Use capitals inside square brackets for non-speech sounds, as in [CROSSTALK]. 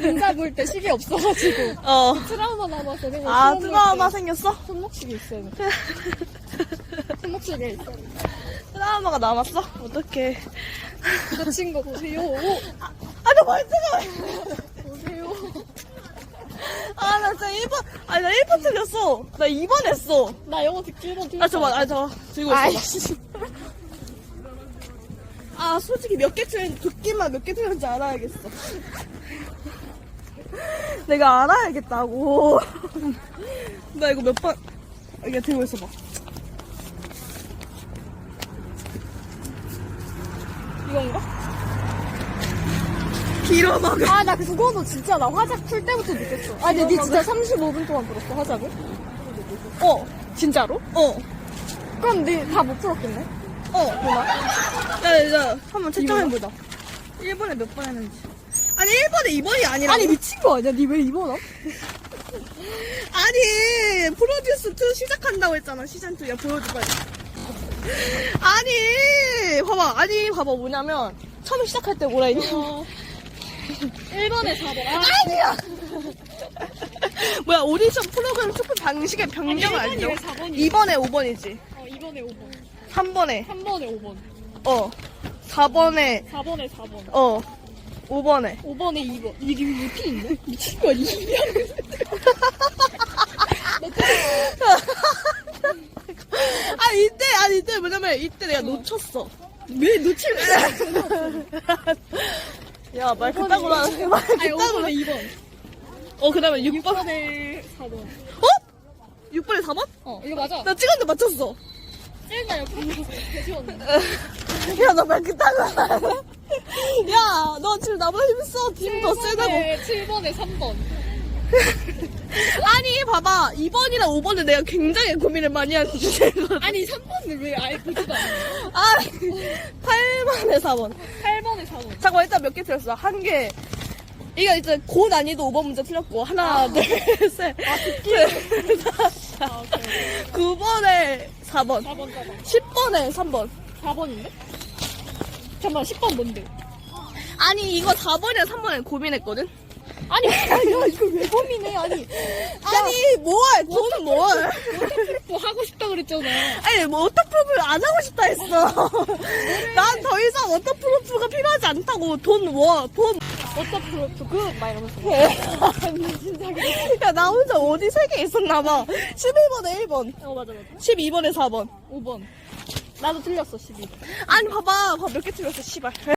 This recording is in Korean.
인사 볼 때 시계 없어가지고 어. 트라우마 남아서 그리고 아, 트라우마 때 생겼어? 손목시계 있어야 돼. [LAUGHS] 손목시계 있어. 트라우마가 남았어? 어떡해. 저 친구 보세요. 오, 아, 나 말투가. 보세요. 아, 나 진짜 1번, 아니, 나 1번 틀렸어. 나 2번 했어. 나 영어 듣기 1번 틀렸어. 아, 잠깐만, 아, 잠깐만. 들고 있어. 아이씨. 아, 솔직히 몇 개 틀렸는지, 듣기만 몇 개 틀렸는지 알아야겠어. [LAUGHS] 내가 알아야겠다고. [LAUGHS] 나 이거 몇 번, 이게 들고 있어봐. 이건가? 길어 먹어. 아, 나 그거도 진짜 나 화작 풀 때부터 느꼈어. 아, 근데 니 진짜 35분 동안 들었어, 화작을? 어, 진짜로? 어, 그럼 니 다 못 풀었겠네? 어. 뭐나? 야, 이제 한번 채점해보자. 1번에 몇 번 했는지. 아니, 1번에 2번이 아니라. 아니, 미친 거 아니야? 니 왜 입어나? [LAUGHS] 아니 프로듀스 2 시작한다고 했잖아 시즌 2 야 보여줘 빨리 아니 봐봐 아니 봐봐 뭐냐면 처음 시작할 때 뭐라 했냐 어. 1번에 4번. 아, 아니야 [LAUGHS] 뭐야 오디션 프로그램 투표 방식의 변경을 아니, 알죠 1번이 왜 4번이야? 2번에 5번이지 어, 2번에 5번. 3번에 3번에 5번. 어 4번에 4번에 4번. 어 5번에 5번에 2번. 이게 왜 이렇게 있네? 미친 거 아니야? 아 이때 아니 이때 뭐냐면 이때 내가 놓쳤어 왜 놓칠 야 말 그따구로 하는 말 아니, 그따구로 5번에 2번. 어 그 다음에 6번 6번에 4번. 어? 6번에 4번? 어, 이거 맞아. 나 찍었는데 맞췄어. 찔다 옆에 대지웠네. 야, 너 말 그따구로 [LAUGHS] 야, 너 지금 나보다 힘써. 팀더 세다고. 7번에 3번. [LAUGHS] 아니, 봐봐. 2번이랑 5번은 내가 굉장히 고민을 많이 하는 주제거든. 아니, 3번을 왜 아예 보지도 않아? [LAUGHS] 아, 8번에 4번. 8번에 4번. 잠깐만, 일단 몇 개 틀렸어? 한 개. 이거 이제 고 난이도 5번 문제 틀렸고. 하나, 둘, 셋. 아, 듣기. 아, 오케이. 9번에 4번. 4번, 4번. 10번에 3번. 4번인데? 잠깐만, 10번 뭔데? 아니, 이거 4번이랑 3번에 고민했거든? 아니, 야, 이거 왜 고민해? 아니, 아니, 뭘, 돈 뭘. 뭐 하고 싶다 그랬잖아. 아니 뭐 워터프루프를 안 하고 싶다 했어. 난 더 이상 워터프루프가 필요하지 않다고 돈 뭐, 돈. 워터프루프 굿! 막 이러면서. 진짜 그래. 야나 혼자 어디 세개 있었나 봐. 11번에 1번, 어, 맞아, 맞아. 12번에 4번. 5번. 나도 틀렸어, 12번. 아니 봐봐, 봐 몇 개 틀렸어, 씨발.